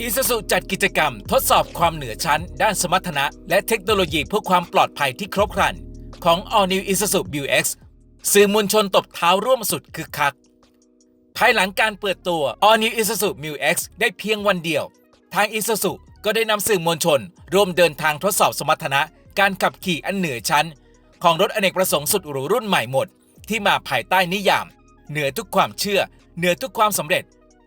อีซูซูจัดกิจกรรมทดสอบความเหนือชั้น ด้านสมรรถนะ และเทคโนโลยีเพื่อความปลอดภัยที่ครบครัน ของ All New Isuzu Mu X สื่อมวลชนตบเท้าร่วมสุดคึกคัก ภายหลังการเปิดตัว All New Isuzu Mu X ได้เพียงวันเดียว ทาง Isuzu ก็ได้นำสื่อมวลชน ร่วมเดินทางทดสอบสมรรถนะ การขับขี่อันเหนือชั้น ของรถอเนกประสงค์สุดหรูรุ่นใหม่หมด ที่มาภายใต้นิยาม เหนือทุกความเชื่อ เหนือทุกความสำเร็จ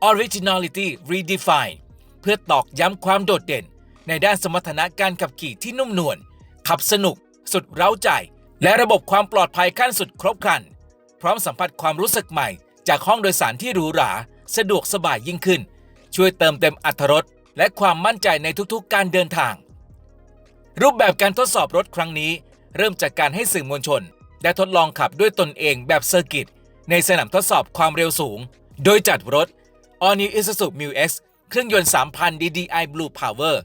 Originality Redefined เพื่อตอกย้ำความโดดเด่น ในด้านสมรรถนะการขับขี่ที่นุ่มนวลขับสนุก สุดเร้าใจ และระบบความปลอดภัยขั้นสุดครบครัน พร้อมสัมผัสความรู้สึกใหม่ จากห้องโดยสารที่หรูหรา สะดวกสบายยิ่งขึ้น ช่วยเติมเต็มอรรถรสและความมั่นใจในทุกๆ การเดินทาง รูปแบบการทดสอบรถครั้งนี้ เริ่มจากการให้สื่อมวลชน ได้ทดลองขับด้วยตนเองแบบเซอร์กิตในสนามทดสอบความเร็วสูง โดยจัดรถ All New Isuzu Mu X เครื่องยนต์ 3,000 DDI Blue Power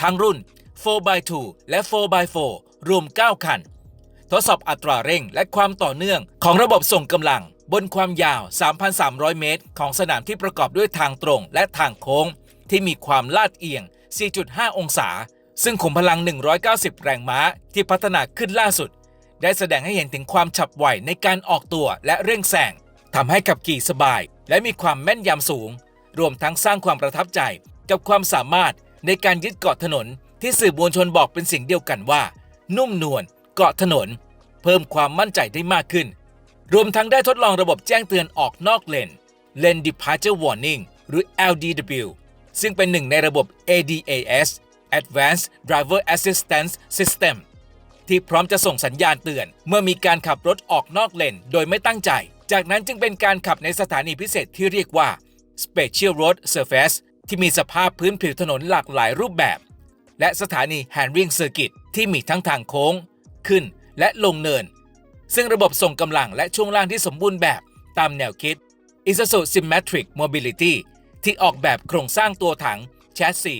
ทั้งรุ่น 4x2 และ 4x4 รวม 9 คัน ทดสอบอัตราเร่งและความต่อเนื่องของระบบส่งกำลัง บนความยาว 3,300 เมตร ของสนามที่ประกอบด้วยทางตรงและทางโค้ง ที่มีความลาดเอียง 4.5 องศา ซึ่งขุมพลัง 190 แรงม้าที่พัฒนาขึ้นล่าสุด ได้แสดงให้เห็นถึงความฉับไวในการออกตัวและเร่งแซงทำให้ขับขี่สบาย และมีความแม่นยำสูง รวมทั้งสร้างความประทับใจกับความสามารถในการยึดเกาะถนนที่สื่อมวลชนบอกเป็นสิ่งเดียวกันว่า นุ่มนวลเกาะถนน เพิ่มความมั่นใจได้มากขึ้น รวมทั้งได้ทดลองระบบแจ้งเตือนออกนอกเลน Lane Departure Warning หรือ LDW ซึ่งเป็นหนึ่งในระบบ ADAS Advanced Driver Assistance System ที่พร้อมจะส่งสัญญาณเตือน เมื่อมีการขับรถออกนอกเลน โดยไม่ตั้งใจ จากนั้นจึงเป็นการขับในสถานีพิเศษที่เรียกว่า Special Road Surface ที่มีสภาพพื้นผิวถนนหลากหลายรูปแบบ และสถานี Handling Circuit ที่มีทั้งทางโค้ง ขึ้นและลงเนิน ซึ่งระบบส่งกำลังและช่วงล่างที่สมบูรณ์แบบตามแนวคิด Isuzu Symmetric Mobility ที่ออกแบบโครงสร้างตัวถัง แชสซี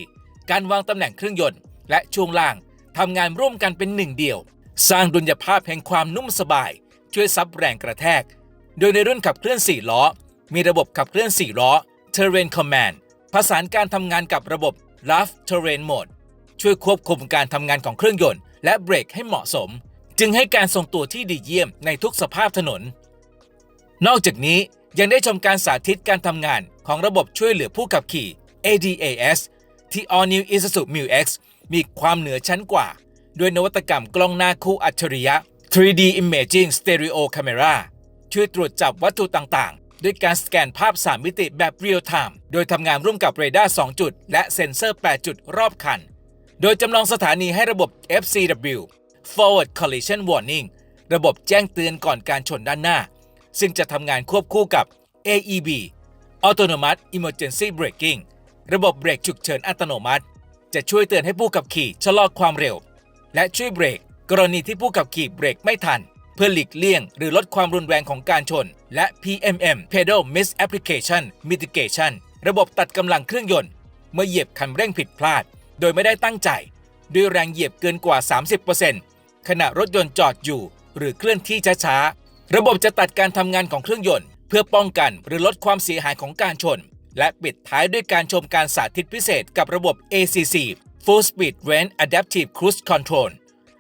การวางตำแหน่งเครื่องยนต์ และช่วงล่างทำงานร่วมกันเป็นหนึ่งเดียว สร้างดุลยภาพแห่งความนุ่มสบาย ช่วยซับแรงกระแทก โดยในรุ่นขับเคลื่อน 4 ล้อ มีระบบขับเคลื่อน 4 ล้อ Terrain Command ผสานการทำงานกับระบบ Rough Terrain Mode ช่วยควบคุมการทำงานของเครื่องยนต์และเบรกให้เหมาะสม จึงให้การทรงตัวที่ดีเยี่ยมในทุกสภาพถนน นอกจากนี้ยังได้ชมการสาธิตการทำงานของระบบช่วยเหลือผู้ขับขี่ ADAS ที่ All New Isuzu Mu X มีความเหนือชั้นกว่า ด้วยนวัตกรรมกล้องหน้าคู่อัจฉริยะ 3D Imaging Stereo Camera ช่วยตรวจจับวัตถุต่างๆ ด้วยการสแกนภาพ 3 มิติแบบเรียลไทม์โดยทำงานร่วมกับเรดาร์ 2 จุด และเซ็นเซอร์ 8 จุดรอบคัน โดยจำลองสถานีให้ระบบ FCW Forward Collision Warning ระบบแจ้งเตือนก่อนการชนด้านหน้า ซึ่งจะทำงานควบคู่กับ AEB Autonomous Emergency Braking ระบบเบรกฉุกเฉินอัตโนมัติ จะช่วยเตือนให้ผู้ขับขี่ชะลอความเร็ว และช่วยเบรกกรณีที่ผู้ขับขี่เบรกไม่ทัน เพื่อหลีกเลี่ยง หรือลดความรุนแรงของการชน และ PMM Pedal Misapplication Mitigation ระบบตัดกำลังเครื่องยนต์ เมื่อเหยียบคันเร่งผิดพลาด โดยไม่ได้ตั้งใจ ด้วยแรงเหยียบเกินกว่า 30%ขณะรถยนต์จอดอยู่ หรือเคลื่อนที่ช้าๆ ระบบจะตัดการทำงานของเครื่องยนต์ เพื่อป้องกันหรือลดความเสียหายของการชน และปิดท้ายด้วยการชมการสาธิตพิเศษกับระบบ ACC Full Speed Range Adaptive Cruise Control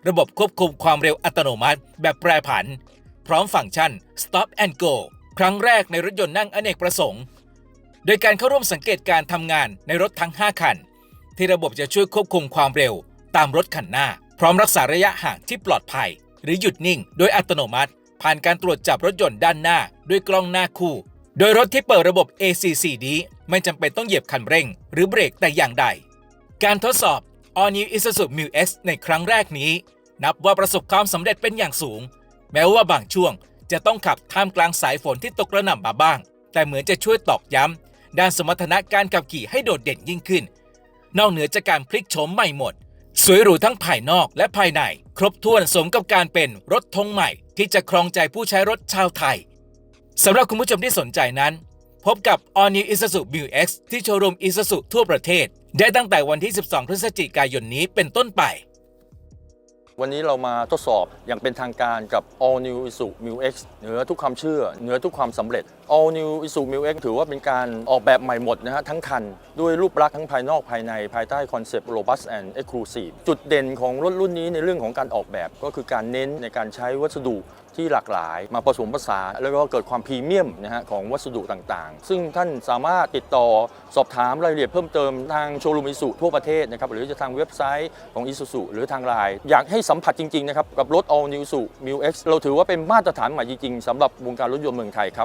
ระบบควบคุมความเร็วอัตโนมัติ แบบแปรผัน พร้อมฟังก์ชัน Stop and Go ครั้งแรกในรถยนต์นั่งอเนกประสงค์ โดยการเข้าร่วมสังเกตการทำงานในรถทั้ง 5 คัน ที่ระบบจะช่วยควบคุมความเร็ว ตามรถคันหน้า พร้อมรักษาระยะห่างที่ปลอดภัย หรือหยุดนิ่ง โดยอัตโนมัติ ผ่านการตรวจจับรถยนต์ด้านหน้า ด้วยกล้องหน้าคู่ โดยรถที่เปิดระบบ ACC นี้ไม่จำเป็นต้องเหยียบคันเร่ง หรือเบรกแต่อย่างใด การทดสอบ All New Isuzu Mu X ในครั้งแรกนี้ นับว่าประสบความสำเร็จเป็นอย่างสูง แม้ว่าบางช่วงจะต้องขับท่ามกลางสายฝนที่ตกกระหน่ำมาบ้าง แต่เหมือนจะช่วยตอกย้ำด้านสมรรถนะการขับขี่ให้โดดเด่นยิ่งขึ้น นอกเหนือจากการพลิกโฉมใหม่หมด สวยหรูทั้งภายนอกและภายใน ครบถ้วนสมกับการเป็นรถธงใหม่ ที่จะครองใจผู้ใช้รถชาวไทยสำหรับคุณผู้ชมที่สนใจนั้น พบกับ All New Isuzu Mu X ที่โชว์รูม Isuzu ทั่วประเทศ ได้ตั้งแต่วันที่ 12 พฤศจิกายนนี้เป็นต้นไป วันนี้เรามาทดสอบอย่างเป็นทางการกับ All New Isuzu Mu X เหนือทุกความเชื่อ เหนือทุกความสำเร็จ All New Isuzu Mu X ถือว่าเป็นการออกแบบใหม่หมดนะฮะทั้งคัน ด้วยรูปลักษณ์ทั้งภายนอกภายในภายใต้คอนเซปต์ Robust and Exclusive จุดเด่นของรถรุ่นนี้ในเรื่องของการออกแบบก็คือการเน้นในการใช้วัสดุ ที่หลากหลายมาผสมผสานแล้วก็เกิดความพรีเมียมนะฮะของวัสดุต่างๆ ซึ่งท่านสามารถติดต่อสอบถามรายละเอียดเพิ่มเติมทางโชว์รูมอิสุทั่วประเทศนะครับหรือจะทางเว็บไซต์ของอิสุสุหรือทางไลน์อยากให้สัมผัสจริงๆนะครับกับรถ All New Isuzu Mu X เราถือว่าเป็นมาตรฐานใหม่จริงๆสำหรับวงการรถยนต์เมืองไทยครับ